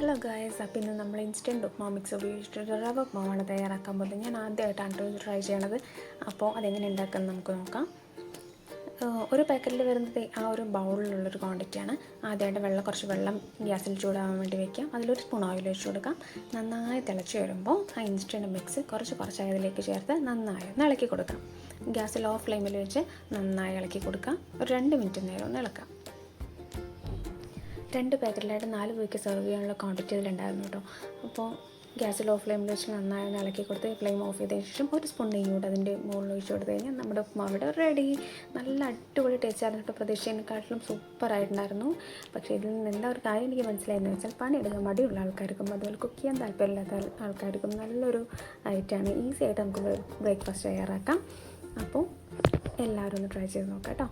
Hello guys അപ്പം ഇന്ന് നമ്മൾ ഇൻസ്റ്റന്റ് ഉപ്മാ മിക്സ് ഉപയോഗിച്ചിട്ട് റവ ഉപ്മാവാണ് തയ്യാറാക്കാൻ പോകുന്നത്. ഞാൻ ആദ്യമായിട്ടാണ് ട്രൈ ചെയ്യണത്. അപ്പോൾ അതെങ്ങനെ ഉണ്ടാക്കുന്നത് നമുക്ക് നോക്കാം. ഒരു പാക്കറ്റിൽ വരുന്നത് ആ ഒരു ബൗളിലുള്ളൊരു ക്വാണ്ടിറ്റിയാണ് ആദ്യമായിട്ട് വെള്ളം കുറച്ച് വെള്ളം ഗ്യാസിൽ ചൂടാവാൻ വേണ്ടി വെക്കാം. അതിലൊരു സ്പൂൺ ഓയിൽ ഒഴിച്ചു കൊടുക്കാം. നന്നായി തിളച്ച് വരുമ്പോൾ ആ ഇൻസ്റ്റന്റ് മിക്സ് കുറച്ച് കുറച്ചായി അതിലേക്ക് ചേർത്ത് നന്നായി ഒന്ന് ഇളക്കി കൊടുക്കാം. ഗ്യാസ് ലോ ഫ്ലെയിമിൽ വെച്ച് നന്നായി ഇളക്കി കൊടുക്കാം. ഒരു രണ്ട് മിനിറ്റ് നേരം ഒന്ന് ഇളക്കാം. രണ്ട് പാക്കറ്റിലായിട്ട് നാല് പേർക്ക് സെർവ് ചെയ്യാനുള്ള ക്വാണ്ടിറ്റി അതിലുണ്ടായിരുന്നു കേട്ടോ. അപ്പോൾ ഗ്യാസിൽ ഓഫ് ഫ്ലെയിമിൽ വെച്ച് നന്നായി ഇളക്കി കൊടുത്ത് ഫ്ലെയിം ഓഫ് ചെയ്തതിന് ശേഷം ഒരു സ്പൂൺ നെയ്യ് കൂടെ അതിന്റെ മുകളിൽ ഒഴിച്ച് കൊടുത്ത് കഴിഞ്ഞാൽ നമ്മുടെ ഉപ്പുമാവിടെ റെഡി നല്ല അടിപൊളി ടേസ്റ്റ് ആയിരുന്നു കേട്ടോ പ്രതീക്ഷേനെക്കാട്ടിലും സൂപ്പറായിട്ടുണ്ടായിരുന്നു പക്ഷേ ഇതിൽ നിന്ന് എന്താ ഒരു കാര്യം എനിക്ക് മനസ്സിലായെന്ന് വെച്ചാൽ പണിയെടുക്കാൻ മടിയുള്ള ആൾക്കാർക്കും അതുപോലെ കുക്ക് ചെയ്യാൻ താല്പര്യമില്ലാത്ത ആൾക്കാർക്കും നല്ലൊരു ഐറ്റമാണ് ഈസി ആയിട്ട് നമുക്ക് ബ്രേക്ക്ഫാസ്റ്റ് തയ്യാറാക്കാം. അപ്പോൾ എല്ലാവരും ഒന്ന് ട്രൈ ചെയ്ത് നോക്കാം കേട്ടോ.